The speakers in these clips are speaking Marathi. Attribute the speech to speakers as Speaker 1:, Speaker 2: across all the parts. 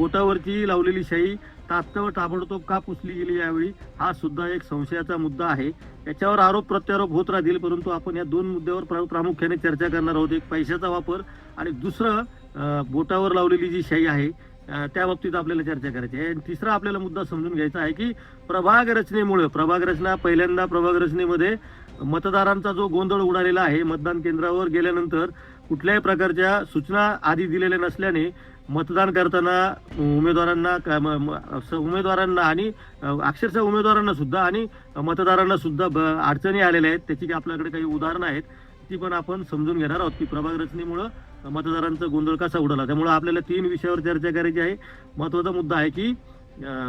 Speaker 1: बोटावरची लावलेली शाई तात्काळ ताबडतोब का पुसली गेली यावेळी हा सुद्धा एक संशयाचा मुद्दा आहे. याच्यावर आरोप प्रत्यारोप होत राहतील परंतु आपण या दोन मुद्द्यावर प्रामुख्याने चर्चा करणार आहोत. एक पैशाचा वापर आणि दुसरं बोटावर लावलेली जी शाई आहे त्या बाबतीत आपल्याला चर्चा करायची आहे. आणि तिसरा आपल्याला मुद्दा समजून घ्यायचा आहे की प्रभाग रचनेमुळे प्रभाग रचना पहिल्यांदा प्रभाग रचनेमध्ये मतदारांचा जो गोंधळ उडालेला आहे मतदान केंद्रावर गेल्यानंतर कुठल्याही प्रकारच्या सूचना आधी दिलेल्या नसल्याने मतदान करताना उमेदवारांना का- म- म- उमेदवारांना आणि अक्षरशः उमेदवारांना सुद्धा आणि मतदारांना सुद्धा ब- अडचणी आलेल्या आहेत. त्याची आपल्याकडे काही उदाहरणं आहेत ती पण आपण समजून घेणार आहोत की प्रभाग रचनेमुळं मतदारांचा गोंधळ कसा उडाला. त्यामुळे आपल्याला तीन विषयावर चर्चा करायची आहे. महत्त्वाचा मुद्दा आहे की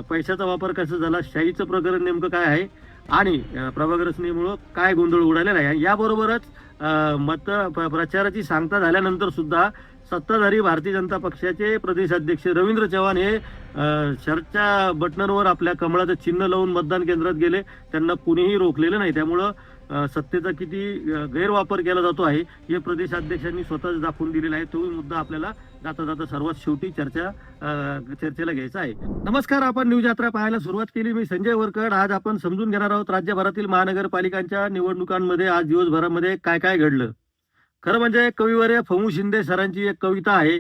Speaker 1: पैशाचा वापर कसा झाला शाहीचं प्रकरण नेमकं काय आहे आणि प्रभाग रचनेमुळं काय गोंधळ उडालेला आहे. याबरोबरच मत प्रचाराची सांगता झाल्यानंतर सुद्धा सत्ताधारी भारतीय जनता पक्षाचे प्रदेश अध्यक्ष रवींद्र चव्हाण हे शर्टच्या बटनरवर आपल्या कमळाचं चिन्ह लावून मतदान केंद्रात गेले. त्यांना कुणीही रोखलेलं नाही. त्यामुळं सत्तेचा किती गैरवापर केला जातो आहे हे प्रदेश अध्यक्षांनी स्वतःच दाखवून दिलेला आहे. तोही मुद्दा आपल्याला जाता जाता सर्वात शेवटी चर्चा चर्चेला घ्यायचा आहे. नमस्कार आपण न्यूज यात्रा पाहायला सुरुवात केली. मी संजय वरकड. आज आपण समजून घेणार आहोत राज्यभरातील महानगरपालिकांच्या निवडणुकांमध्ये आज दिवसभरामध्ये काय काय घडलं? खरं म्हणजे कविवर्य फमू शिंदे सरांची एक कविता आहे.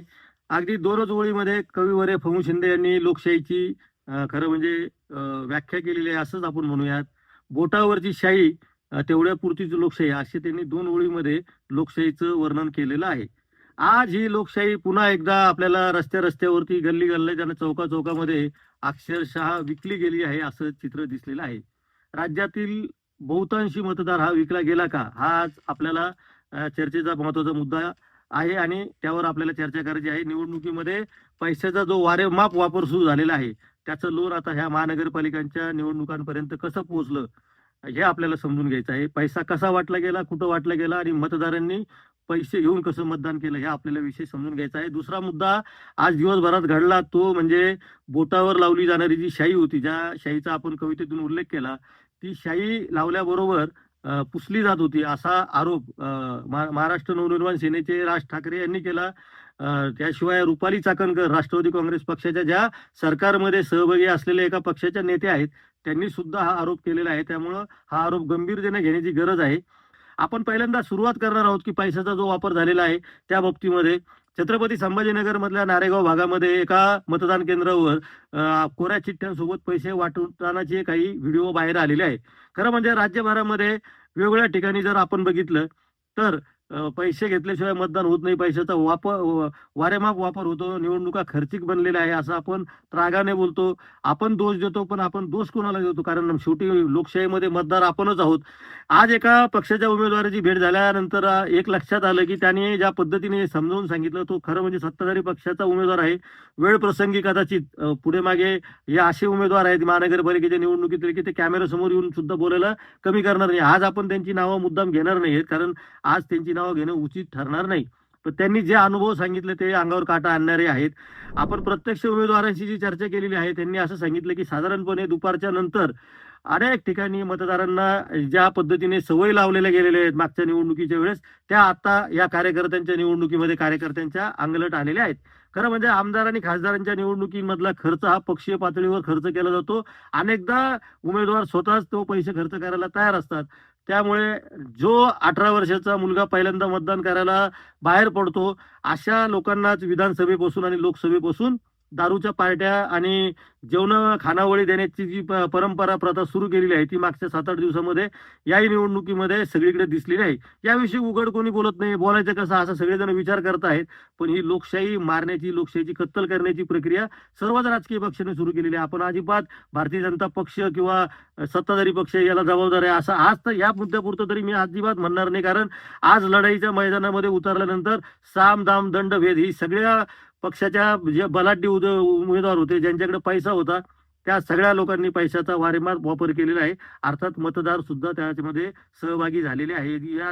Speaker 1: अगदी दोनच ओळीमध्ये कविवर्य फमू शिंदे यांनी लोकशाहीची खरं म्हणजे व्याख्या केलेली आहे असंच आपण म्हणूयात. बोटावरची शाही अ, तेवढ्या लोकशाही असे त्यांनी दोन ओळीमध्ये लोकशाहीचं वर्णन केलेलं आहे. आज ही लोकशाही पुन्हा एकदा आपल्याला रस्त्या रस्त्यावरती गल्ली गल्ल्या त्यांना चौका चौकामध्ये अक्षरशः विकली गेली आहे असं चित्र दिसलेलं आहे. राज्यातील बहुतांशी मतदार हा विकला गेला का? हा आज आपल्याला चर्चेचा महत्त्वाचा मुद्दा आहे आणि त्यावर आपल्याला चर्चा करायची आहे. निवडणुकीमध्ये पैशाचा जो वारेमाप वापर सुरू झालेला आहे त्याचं लोन आता ह्या महानगरपालिकांच्या निवडणुकांपर्यंत कसं पोहोचलं हे आपल्याला समजून घ्यायचं आहे. पैसा कसा वाटला गेला कुठं वाटला गेला आणि मतदारांनी पैसे घेऊन कसं मतदान केलं हे आपल्याला विषय समजून घ्यायचा आहे. दुसरा मुद्दा आज दिवसभरात घडला तो म्हणजे बोटावर लावली जाणारी जी शाई होती ज्या शाईचा आपण कवितेतून उल्लेख केला ती शाई लावल्याबरोबर पुसली जात होती असा आरोप महाराष्ट्र नवनिर्माण सेनेचे राज ठाकरे यांनी केला. त्याशिवाय रुपाली चाकणकर राष्ट्रवादी काँग्रेस पक्षाच्या ज्या सरकारमध्ये सहभागी असलेल्या एका पक्षाच्या नेत्या आहेत त्यांनी सुद्धा हा आरोप केलेला आहे. त्यामुळं हा आरोप गंभीरतेने घेण्याची गरज आहे. आपण पहिल्यांदा सुरुवात करणार आहोत की पैशाचा जो वापर झालेला आहे त्या बाबतीमध्ये. छत्रपती संभाजीनगर मधल्या नारेगाव भागामध्ये एका मतदान केंद्रावर कोऱ्या चिठ्ठ्यांसोबत पैसे वाटतानाचे काही व्हिडिओ बाहेर आलेले आहेत खरं म्हणजे राज्यभरामध्ये वेगवेगळ्या ठिकाणी जर आपण बघितलं तर पैसे घेतल्याशिवाय मतदान होत नाही. पैशाचा वापर वारेमाप वापर होतो. निवडणुका खर्चिक बनलेल्या आहे असं आपण त्रागाने बोलतो. आपण दोष देतो पण आपण दोष कोणाला देतो? कारण शेवटी लोकशाहीमध्ये मतदार आपणच आहोत. आज एका पक्षाच्या उमेदवाराची भेट झाल्यानंतर एक लक्षात आलं की त्याने ज्या पद्धतीने समजावून सांगितलं तो खरं म्हणजे सत्ताधारी पक्षाचा उमेदवार आहे. वेळ प्रसंगी कदाचित पुढे मागे हे असे उमेदवार आहेत. महानगरपालिकेच्या निवडणुकीतले की ते कॅमेऱ्यासमोर येऊन सुद्धा बोलायला कमी करणार नाही. आज आपण त्यांची नावं मुद्दाम घेणार नाही कारण आज त्यांची नावं घेणं उचित ठरणार नाही. पण त्यांनी जे अनुभव सांगितले ते अंगावर काटा आणणारे आहेत. आपण प्रत्यक्ष उमेदवारांशी जी चर्चा केलेली आहे त्यांनी असं सांगितलं की साधारणपणे दुपारच्या नंतर अनेक ठिकाणी मतदारांना ज्या पद्धतीने सवय लावलेल्या गेलेल्या आहेत मागच्या निवडणुकीच्या वेळेस त्या आता या कार्यकर्त्यांच्या निवडणुकीमध्ये कार्यकर्त्यांच्या अंगलट आलेल्या आहेत. खरं म्हणजे आमदार आणि खासदारांच्या निवडणुकीमधला खर्च हा पक्षीय पातळीवर खर्च केला जातो. अनेकदा उमेदवार स्वतःच तो पैसे खर्च करायला तयार असतात. त्यामुळे जो अठरा वर्षाचा मुलगा पहिल्यांदा मतदान करायला बाहेर पडतो अशा लोकांनाच विधानसभेपासून आणि लोकसभेपासून दारूच्या पार्ट्या आणि जेवण खानावळी देण्याची जी परंपरा प्रथा सुरू केलेली आहे ती मागच्या सात आठ दिवसामध्ये याही निवडणुकीमध्ये सगळीकडे दिसलेली आहे याविषयी उघड कोणी बोलत नाही बोलायचं कसं असं सगळेजण विचार करत आहेत. पण ही लोकशाही मारण्याची लोकशाहीची कत्तल करण्याची प्रक्रिया सर्वच राजकीय पक्षाने सुरू केलेली आहे. आपण अजिबात भारतीय जनता पक्ष किंवा सत्ताधारी पक्ष याला जबाबदार आहे असं आज तर या मुद्द्यापुरतं तरी मी अजिबात म्हणणार नाही. कारण आज लढाईच्या मैदानामध्ये उतरल्यानंतर साम दाम दंड भेद ही सगळ्या पक्षाच्या जे बलाढ्य उद- उमेदवार होते ज्यांच्याकडे पैसा होता त्या सगळ्या लोकांनी पैशाचा वारेमार वापर केलेला आहे. अर्थात मतदार सुद्धा त्याच्यामध्ये सहभागी झालेले आहे. या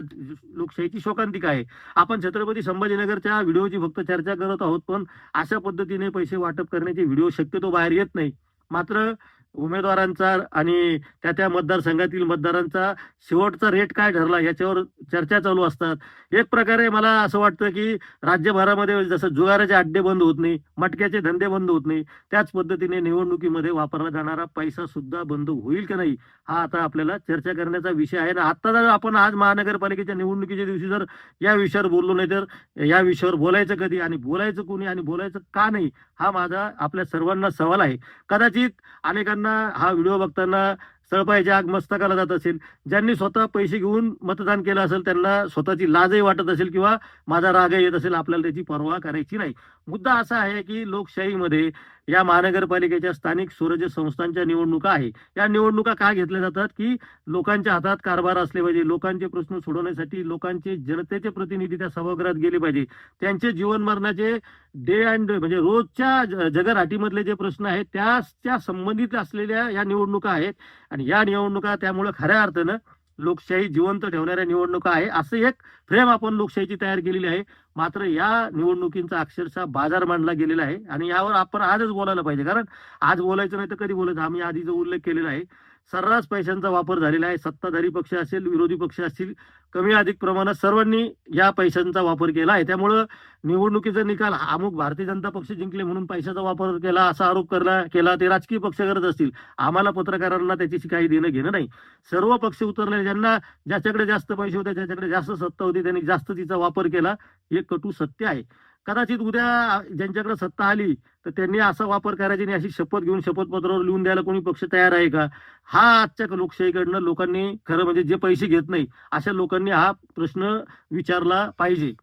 Speaker 1: लोकशाहीची शोकांतिका आहे. आपण छत्रपती संभाजीनगरच्या व्हिडिओची फक्त चर्चा करत आहोत पण अशा पद्धतीने पैसे वाटप करण्याचे व्हिडिओ शक्यतो बाहेर येत नाही. मात्र उमेदवारांचा आणि त्या त्या मतदारसंघातील मतदारांचा शेवटचा रेट काय ठरला याच्यावर चर्चा चालू असतात. एक प्रकारे मला असं वाटतं की राज्यभरामध्ये जसं जुगाराचे अड्डे बंद होत नाही मटक्याचे धंदे बंद होत नाही त्याच पद्धतीने निवडणुकीमध्ये वापरला जाणारा पैसा सुद्धा बंद होईल की नाही हा आता आपल्याला चर्चा करण्याचा विषय आहे. ना आता जर आपण आज महानगरपालिकेच्या निवडणुकीच्या दिवशी जर या विषयावर बोललो नाही तर या विषयावर बोलायचं कधी आणि बोलायचं कोणी आणि बोलायचं का नाही हा माझा आपल्या सर्वांना सवाल आहे. कदाचित अनेकांना हा व्हिडिओ बघताना सळपायच्या आग मस्तकाला जात असेल. ज्यांनी स्वतः पैसे घेऊन मतदान केलं असेल त्यांना स्वतःची लाजही वाटत असेल किंवा माझा रागही येत असेल आपल्याला त्याची पर्वा करायची नाही. मुद्दा असा आहे की लोकशाहीमध्ये या महानगरपालिकेच्या स्थानिक स्वराज्य संस्थांच्या निवडणुका आहे. या निवडणुका का घेतल्या जातात? की लोकांच्या हातात कारभार असले पाहिजे लोकांचे प्रश्न सोडवण्यासाठी लोकांचे जनतेचे प्रतिनिधी त्या सभागृहात गेले पाहिजे. त्यांचे जीवन मरणाचे डे अँड म्हणजे रोजच्या जगराटीमधले जे प्रश्न आहेत त्याच्या संबंधित असलेल्या या निवडणुका आहेत. आणि या निवडणुका त्यामुळे खऱ्या अर्थानं लोकशाही जिवंत ठेवणाऱ्या निवडणुका आहे. असं एक फ्रेम आपण लोकशाहीची तयार केलेली आहे. मात्र या निवडणुकींचा अक्षरशः बाजार मांडला गेलेला आहे. आणि यावर आपण आजच बोलायला पाहिजे. कारण आज बोलायचं नाही तर कधी बोलायचं? आम्ही आधीचा उल्लेख केलेला आहे सर्रास पैशांचा वापर झालेला आहे. सत्ताधारी पक्ष असेल विरोधी पक्ष असतील कमी अधिक प्रमाणात सर्वांनी या पैशांचा वापर केला आहे. त्यामुळं निवडणुकीचा निकाल अमुक भारतीय जनता पक्ष जिंकले म्हणून पैशाचा वापर केला असा आरोप करला केला ते राजकीय पक्ष करत असतील. आम्हाला पत्रकारांना त्याच्याशी काही देणं घेणं नाही. सर्व पक्ष उतरले ज्यांना ज्याच्याकडे जास्त पैसे होते ज्याच्याकडे जास्त सत्ता होती त्यांनी जास्त तिचा वापर केला. हे कटू सत्य आहे. कदाचित उद्या ज्यांच्याकडे सत्ता आली तर त्यांनी असा वापर करायची नाही अशी शपथ घेऊन शपथपत्रावर लिहून द्यायला कोणी पक्ष तयार आहे का? हा आजच्या लोकशाहीकडनं लोकांनी खरं म्हणजे जे पैसे घेत नाही अशा लोकांनी हा प्रश्न विचारला पाहिजे.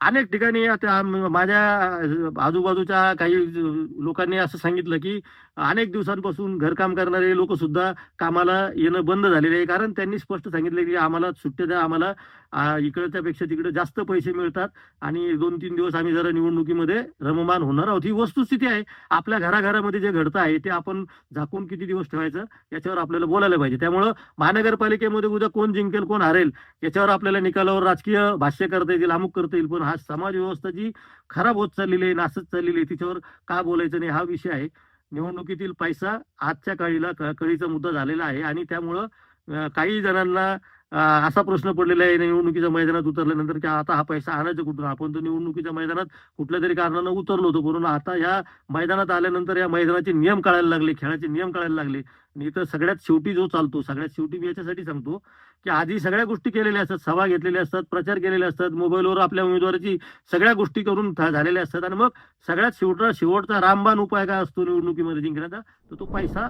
Speaker 1: अनेक ठिकाणी आता माझ्या आजूबाजूच्या काही लोकांनी असं सांगितलं की अनेक दिवसांपासून घरकाम करणारे लोक सुद्धा कामाला येणं बंद झालेले आहे. कारण त्यांनी स्पष्ट सांगितलं की आम्हाला सुट्ट्या द्या आम्हाला इकडच्या पेक्षा तिकडे जास्त पैसे मिळतात. आणि दोन तीन दिवस आम्ही जरा निवडणुकीमध्ये रममान होणार आहोत. ही वस्तुस्थिती आहे. आपल्या घराघरामध्ये जे घडतं आहे ते आपण झाकून किती दिवस ठेवायचं याच्यावर आपल्याला बोलायला पाहिजे. त्यामुळं महानगरपालिकेमध्ये उद्या कोण जिंकेल कोण हरेल याच्यावर आपल्याला निकालावर राजकीय भाष्य करता येतील अमुक करता येईल. पण हा समाज व्यवस्था जी खराब होत चाललेली आहे नासत चाललेली आहे तिच्यावर का बोलायचं नाही हा विषय आहे. निवडणुकीतील पैसा आजच्या काळीला कळीचा मुद्दा झालेला आहे. आणि त्यामुळं काही जणांना असा प्रश्न पडलेला आहे. निवडणुकीच्या मैदानात उतरल्यानंतर की आता हा पैसा आणायचा कुठून? आपण तर निवडणुकीच्या मैदानात कुठल्या तरी कारणानं उतरलो होतो. परंतु आता या मैदानात आल्यानंतर या मैदानाचे नियम कळायला लागले खेळाचे नियम कळायला लागले. आणि इथं सगळ्यात शेवटी जो चालतो सगळ्यात शेवटी मी याच्यासाठी सांगतो की आधी सगळ्या गोष्टी केलेल्या असतात. सभा घेतलेल्या असतात प्रचार केलेले असतात मोबाईलवर आपल्या उमेदवाराची सगळ्या गोष्टी करून झालेल्या असतात. आणि मग सगळ्यात शेवटचा शेवटचा रामबाण उपाय काय असतो निवडणुकीमध्ये जिंकण्याचा? तर तो पैसा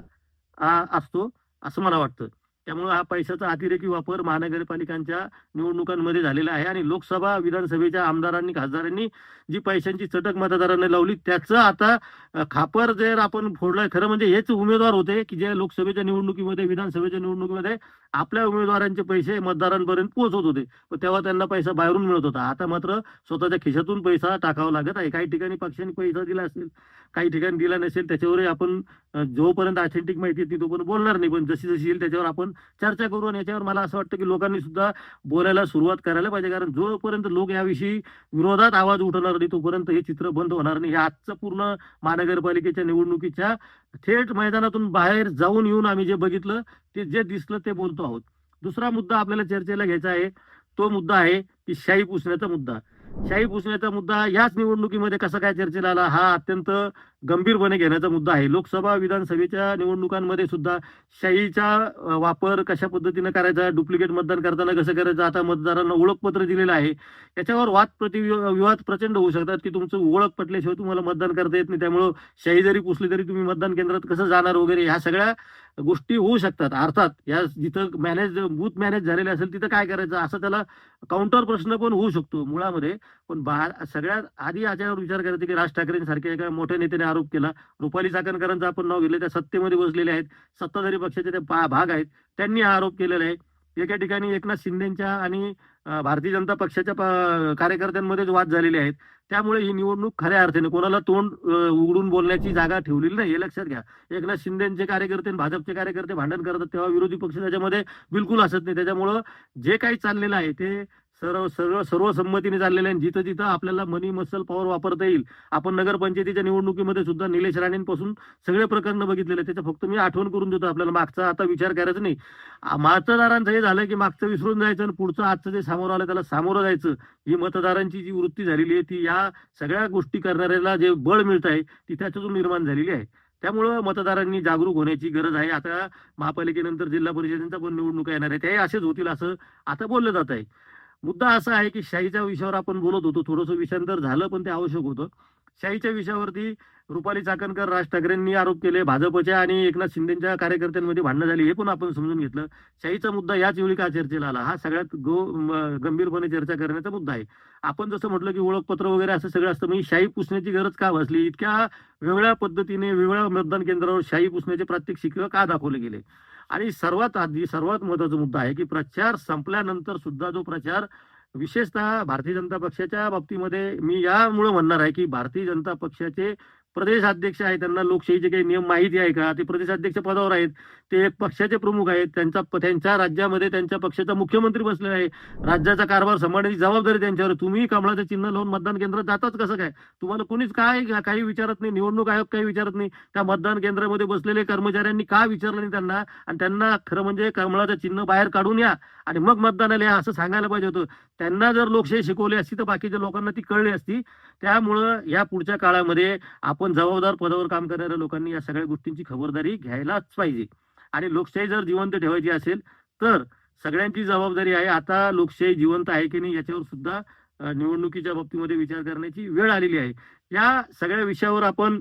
Speaker 1: असतो असं मला वाटतं. त्यामुळे हा पैशाचा अतिरेकी वापर महानगरपालिकांच्या निवडणुकांमध्ये झालेला आहे आणि लोकसभा विधानसभेच्या आमदारांनी खासदारांनी जी पैशांची चटक मतदारांना लावली त्याचं आता खापर जर आपण फोडलं खरं म्हणजे हेच उमेदवार होते की जे लोकसभेच्या निवडणुकीमध्ये विधानसभेच्या निवडणुकीमध्ये आपल्या उमेदवारांचे पैसे मतदारांपर्यंत पोहोचत होते. पण तेव्हा त्यांना पैसा बाहेरून मिळत होता. आता मात्र स्वतःच्या खिशातून पैसा टाकावा लागत आहे. काही ठिकाणी पक्षांनी पैसा दिला असेल काही ठिकाणी दिला नसेल त्याच्यावरही आपण जोपर्यंत ऑथेंटिक माहिती येते तोपर्यंत बोलणार नाही. पण जशी जशी येईल त्याच्यावर आपण चर्चा करू आणि याच्यावर मला असं वाटतं की लोकांनी सुद्धा बोलायला सुरुवात करायला पाहिजे. कारण जोपर्यंत लोक याविषयी विरोधात आवाज उठवणार नाही तोपर्यंत हे चित्र बंद होणार नाही. हे आजचं पूर्ण महानगरपालिकेच्या निवडणुकीच्या थेट मैदानातून बाहेर जाऊन येऊन आम्ही जे बघितलं ते जे दिसलं ते बोलतो आहोत. दुसरा मुद्दा आपल्याला चर्चेला घ्यायचा आहे तो मुद्दा आहे की शाही पुसण्याचा मुद्दा. शाही पुसण्याचा मुद्दा याच निवडणुकीमध्ये कसा काय चर्चेला आला हा अत्यंत गंभीरपणे घेण्याचा मुद्दा आहे. लोकसभा विधानसभेच्या निवडणुकांमध्ये सुद्धा शाहीचा वापर कशा पद्धतीने करायचा डुप्लिकेट मतदान करताना कसं करायचं आता मतदारांना ओळखपत्र दिलेलं आहे. याच्यावर वाद प्रतिविवाद प्रचंड होऊ शकतात की तुमचं ओळख पटल्याशिवाय तुम्हाला मतदान करता येत नाही. त्यामुळं शाही जरी पुसली तरी तुम्ही मतदान केंद्रात कसं जाणार वगैरे ह्या सगळ्या गोष्टी होऊ शकतात. अर्थात या जिथं मॅनेज बूथ मॅनेज झालेले असेल तिथं काय करायचं असं त्याला काउंटर प्रश्न पण होऊ शकतो मुळामध्ये. पण बा सगळ्यात आधी याच्यावर विचार करायचा की राज ठाकरेंसारख्या एका मोठ्या नेत्याने आरोप केला. रुपाली चाकणकरांचं आपण नाव घेतलं. त्या सत्तेमध्ये बसलेले आहेत. सत्ताधारी पक्षाचे ते भाग आहेत. त्यांनी हा आरोप केलेला आहे. एका ठिकाणी एकनाथ शिंदेच्या आणि भारतीय जनता पक्षाच्या कार्यकर्त्यांमध्येच वाद झालेले आहेत. त्यामुळे ही निवडणूक खऱ्या अर्थाने कोणाला तोंड उघडून बोलण्याची जागा ठेवलेली नाही हे लक्षात घ्या. एकनाथ शिंदेचे कार्यकर्ते आणि भाजपचे कार्यकर्ते भांडण करतात तेव्हा विरोधी पक्ष त्याच्यामध्ये बिलकुल असत नाही. त्याच्यामुळं जे काही चाललेलं आहे ते सर्व सर्व सर्वसंमतीने चाललेले आहे जिथं जिथं आपल्याला मनी मसल पॉवर वापरता येईल आपण नगरपंचायतीच्या निवडणुकीमध्ये सुद्धा निलेश राणेंपासून सगळे प्रकरण बघितलेले त्याचं फक्त मी आठवण करून देतो आपल्याला. मागचा आता विचार करायचा नाही. मतदारांचं हे झालं की मागचं विसरून जायचं आणि पुढचं आजचं जे सामोरं आलं त्याला सामोरं जायचं. ही मतदारांची जी वृत्ती झालेली आहे ती या सगळ्या गोष्टी करणाऱ्याला जे बळ मिळत आहे ती त्याच्यातून निर्माण झालेली आहे. त्यामुळं मतदारांनी जागरूक होण्याची गरज आहे. आता महापालिकेनंतर जिल्हा परिषदेच्या पण निवडणुका येणार आहे त्याही असेच होतील असं आता बोललं जात आहे. मुद्दा असा आहे की शाहीच्या विषयावर आपण बोलत होतो. थोडंसं विषयांतर झालं पण ते आवश्यक होतं. शाहीच्या विषयावरती रुपाली चाकणकर राज ठाकरेंनी आरोप केले. भाजपच्या आणि एकनाथ शिंदेच्या कार्यकर्त्यांमध्ये भांडणं झाली हे पण आपण समजून घेतलं. शाहीचा मुद्दा याच वेळी का चर्चेला आला? हा सगळ्यात गो गंभीरपणे चर्चा करण्याचा मुद्दा आहे. आपण जसं म्हटलं की ओळखपत्र वगैरे असं सगळं असतं म्हणजे शाही पुसण्याची गरज का भासली? इतक्या वेगळ्या पद्धतीने वेगळ्या मतदान केंद्रावर शाही पुसण्याचे प्रात्यक्षिक का दाखवले गेले? आणि सर्वात आधी सर्वात महत्त्वाचा मुद्दा आहे की प्रचार संपल्यानंतर सुद्धा जो प्रचार विशेषतः भारतीय जनता पक्षाच्या बाबतीमध्ये मी यामुळे म्हणणार आहे की भारतीय जनता पक्षाचे प्रदेशाध्यक्ष आहेत त्यांना लोकशाहीचे काही नियम माहिती आहे का? ते प्रदेशाध्यक्ष पदावर आहेत. ते एक पक्षाचे प्रमुख आहेत. त्यांचा त्यांच्या राज्यामध्ये त्यांच्या पक्षाचा मुख्यमंत्री बसलेला आहे. राज्याचा कारभार सांभाळण्याची जबाबदारी त्यांच्यावर तुम्ही कमळाचं चिन्ह लावून मतदान केंद्रात जाताच कसं काय? तुम्हाला कोणीच काय काही विचारत नाही. निवडणूक आयोग काही विचारत नाही. त्या मतदान केंद्रामध्ये बसलेले कर्मचाऱ्यांनी का विचारलं नाही त्यांना? आणि त्यांना खरं म्हणजे कमळाचं चिन्ह बाहेर काढून या. आणि मग मतदानाला या असं सांगायला पाहिजे होतं. त्यांना जर लोकशाही शिकवली असती तर बाकीच्या लोकांना ती कळली असती. त्यामुळं या पुढच्या काळामध्ये आपण जबाबदार पदावर काम करणाऱ्या लोकांनी या सगळ्या गोष्टींची खबरदारी घ्यायलाच पाहिजे. आणि लोकशाही जर जिवंत ठेवायची असेल तर सगळ्यांची जबाबदारी आहे. आता लोकशाही जिवंत आहे की नाही याच्यावर सुद्धा निवडणुकीच्या बाबतीमध्ये विचार करण्याची वेळ आलेली आहे. या सगळ्या विषयावर आपण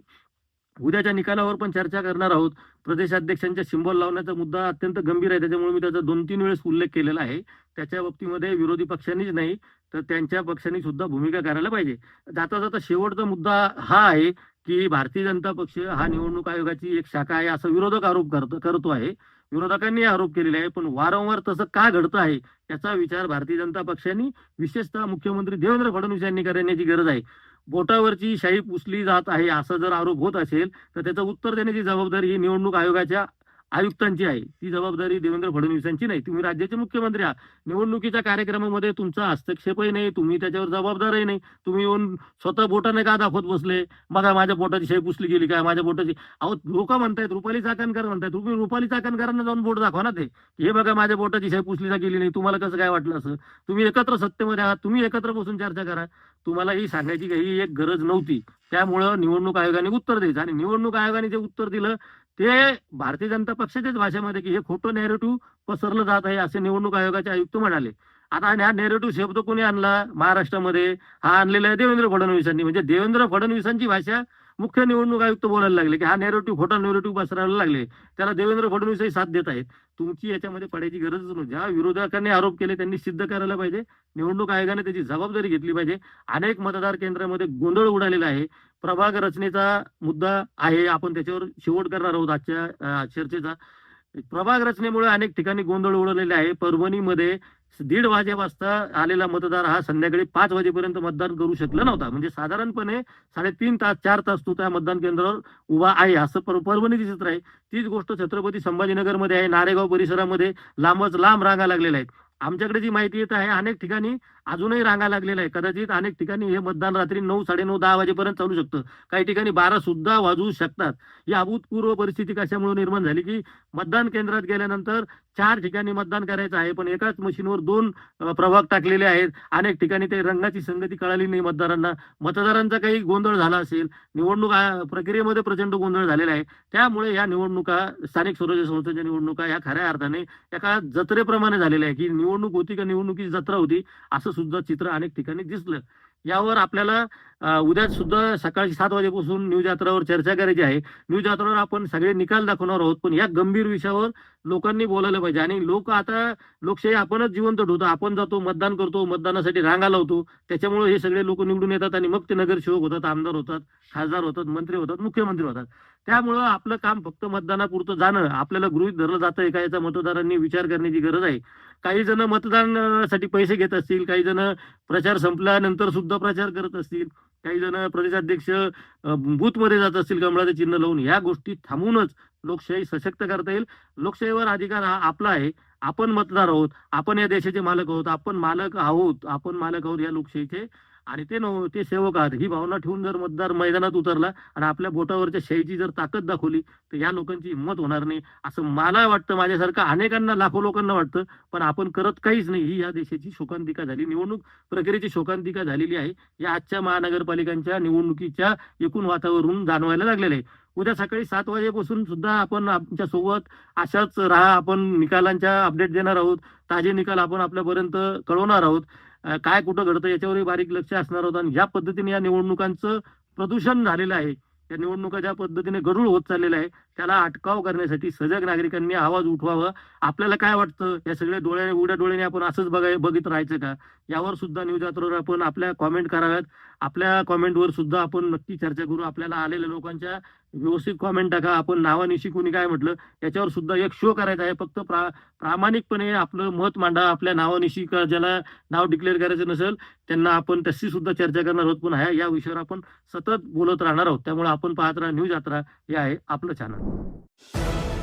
Speaker 1: उद्याच्या निकालावर पण चर्चा करणार आहोत. प्रदेशाध्यक्षांच्या सिंबॉल लावण्याचा मुद्दा अत्यंत गंभीर आहे. त्याच्यामुळे मी त्याचा दोन तीन वेळेस उल्लेख केलेला आहे. त्याच्या बाबतीमध्ये विरोधी पक्षांनीच नाही तर त्यांच्या पक्षांनी सुद्धा भूमिका करायला पाहिजे. जाता जाता शेवटचा मुद्दा हा आहे की भारतीय जनता पक्ष हा निवडणूक आयोगाची एक शाखा आहे असं विरोधक आरोप करतो करतो आहे. विरोधकांनी आरोप केलेले आहे पण वारंवार तसं का घडतं आहे याचा विचार भारतीय जनता पक्षाने विशेषतः मुख्यमंत्री देवेंद्र फडणवीस यांनी करण्याची गरज आहे. बोटावरची शाही पुसली जात आहे असा जर आरोप होत असेल तर त्याचं उत्तर देण्याची जबाबदारी ही निवडणूक आयोगाच्या आयुक्तांची आहे. ती जबाबदारी देवेंद्र फडणवीसांची नाही. तुम्ही राज्याचे मुख्यमंत्री आहात. निवडणुकीच्या कार्यक्रमामध्ये तुमचा हस्तक्षेपही नाही. तुम्ही त्याच्यावर जबाबदारही नाही. तुम्ही येऊन स्वतः बोटाने का दाखवत बसले? बघा माझ्या बोटाची शाही पुसली गेली काय? माझ्या बोटाची अहो लोक म्हणतायत रुपाली चाकणकर म्हणतायत. तुम्ही रुपाली चाकणकरांना जाऊन बोट दाखवा ना ते. हे बघा माझ्या बोटाची शाही पुसली गेली नाही. तुम्हाला कसं काय वाटलं असं? तुम्ही एकत्र सत्तेमध्ये आहात. तुम्ही एकत्र बसून चर्चा करा. तुम्हाला ही सांगायची काही एक गरज नव्हती. त्यामुळं निवडणूक आयोगाने उत्तर द्यायचं. आणि निवडणूक आयोगाने जे उत्तर दिलं ते भारतीय जनता पक्षाच्याच भाषेमध्ये की हे खोटं नेरेटिव्ह पसरलं जात आहे असे निवडणूक आयोगाचे आयुक्त म्हणाले. आता आणि हा नेरेटिव्ह शब्द कोणी आणला? महाराष्ट्रामध्ये. हा आणलेला आहे देवेंद्र फडणवीसांनी. म्हणजे देवेंद्र फडणवीसांची भाषा मुख्य निवडणूक आयुक्त बोलायला लागले की हा नेरेटिव्ह खोटा नेरेटिव्ह पसरायला लागले. त्याला देवेंद्र फडणवीसही साथ देत आहेत. तुमची याच्यामध्ये पडायची गरजच नव्हती. ज्या विरोधकांनी आरोप केले त्यांनी सिद्ध करायला पाहिजे. निवडणूक आयोगाने त्याची जबाबदारी घेतली पाहिजे. अनेक मतदार केंद्रामध्ये गोंधळ उडालेला आहे. प्रभाग रचनेचा मुद्दा आहे. आपण त्याच्यावर शेवट करणार आहोत आजच्या चर्चेचा. प्रभाग रचनेमुळे अनेक ठिकाणी गोंधळ उडवलेले आहे. परभणीमध्ये दीड वाजे वाजता आलेला मतदार हा संध्याकाळी पाच वाजेपर्यंत मतदान करू शकला नव्हता. म्हणजे साधारणपणे साडेतीन तास चार तास तो त्या मतदान केंद्रावर उभा आहे असं पर- चित्र आहे. तीच गोष्ट छत्रपती संभाजीनगरमध्ये आहे नारेगाव परिसरामध्ये लांबच लांब रांगा लागलेल्या आहेत. आमच्याकडे जी माहिती येत आहे अनेक ठिकाणी अजूनही रांगा लागलेला आहे कदाचित अनेक ठिकाणी हे मतदान रात्री नऊ साडेनऊ दहा वाजेपर्यंत चालू शकतं. काही ठिकाणी बारा सुद्धा वाजवू शकतात. ही अभूतपूर्व परिस्थिती कशामुळे निर्माण झाली की मतदान केंद्रात गेल्यानंतर चार ठिकाणी मतदान करायचं आहे पण एकाच मशीनवर दोन प्रभाग टाकलेले आहेत. अनेक ठिकाणी ते रंगाची संगती कळाली नाही मतदारांना. मतदारांचा काही गोंधळ झाला असेल निवडणूक प्रक्रियेमध्ये प्रचंड गोंधळ झालेला आहे. त्यामुळे या निवडणुका स्थानिक स्वराज्य संस्थेच्या निवडणुका या खऱ्या अर्थाने एका जत्रेप्रमाणे झालेल्या आहे की निवडणूक होती का निवडणुकीची जत्रा होती असं सुद्धा चित्र अनेक ठिकाणी दिसलं. यावर आपल्याला उद्या सुद्धा सकाळी सात वाजेपासून न्यूज यात्रावर चर्चा करायची आहे. न्यूज यात्रावर आपण सगळे निकाल दाखवणार आहोत. पण या गंभीर विषयावर लोकांनी बोलायला पाहिजे. आणि लोक आता लोकशाही आपणच जिवंत ठेवतो. आपण जातो मतदान करतो मतदानासाठी रांगा लावतो. त्याच्यामुळे हे सगळे लोक निवडून येतात आणि मग ते नगरसेवक होतात आमदार होतात खासदार होतात मंत्री होतात मुख्यमंत्री होतात. त्यामुळं आपलं काम फक्त मतदानापुरतं जाणं आपल्याला गृहित धरलं जातं का याचा मतदारांनी विचार करण्याची गरज आहे. काही जण मतदानासाठी पैसे घेत असतील काही जण प्रचार संपल्यानंतर सुद्धा प्रचार करत असतील. काही जण प्रदेशाध्यक्ष बूथमध्ये जात असतील कमळाचे चिन्ह लावून. या गोष्टी थांबूनच लोकशाही सशक्त करता येईल. लोकशाहीवर अधिकार हा आपला आहे. आपण मतदार आहोत. आपण या देशाचे मालक आहोत. आपण मालक आहोत. आपण मालक आहोत या लोकशाहीचे आणि ते नव ते सेवक आहात. ही भावना ठेवून जर मतदार मैदानात उतरला आणि आपल्या बोटावरच्या शाहीची जर ताकद दाखवली तर या लोकांची हिंमत होणार नाही. असं मला वाटतं माझ्यासारखं अनेकांना लाखो लोकांना वाटतं पण आपण करत काहीच नाही. ही या देशाची शोकांतिका झाली. निवडणूक प्रक्रियेची शोकांतिका झालेली आहे. या आजच्या महानगरपालिकांच्या निवडणुकीच्या एकूण वातावरण जाणवायला लागलेलं आहे. उद्या सकाळी सात वाजेपासून सुद्धा आपण आमच्यासोबत अशाच राहा आपण निकालांच्या अपडेट देणार आहोत. ताजे निकाल आपण आपल्यापर्यंत कळवणार आहोत. काय कुठं घडतं याच्यावरही बारीक लक्ष असणार होतं. आणि ज्या पद्धतीने या निवडणुकांचं प्रदूषण झालेलं आहे या निवडणुका ज्या पद्धतीने गरुळ होत चाललेल्या आहे त्याला अटकाव करण्यासाठी सजग नागरिकांनी आवाज उठवावा. आपल्याला काय वाटतं? या सगळ्या डोळ्याने उघड्या डोळ्याने आपण असंच बघाय बघित राहायचं का? यावर सुद्धा न्यूज यात्रावर आपण आपल्या कॉमेंट कराव्यात. आपल्या कॉमेंटवर सुद्धा आपण नक्की चर्चा करू. आपल्याला आलेल्या लोकांच्या व्यवस्थित कॉमेंट टाका. आपण नावानिशी कोणी काय म्हटलं? याच्यावर सुद्धा एक शो करायचा आहे. फक्त प्रा प्रामाणिकपणे आपलं मत मांडा. आपल्या नावानिशी का ज्याला नाव डिक्लेअर करायचं नसेल त्यांना आपण तशी सुद्धा चर्चा करणार आहोत. पण ह्या या विषयावर आपण सतत बोलत राहणार आहोत. त्यामुळे आपण पाहत राहा न्यूज यात्रा हे आहे आपलं चॅनल you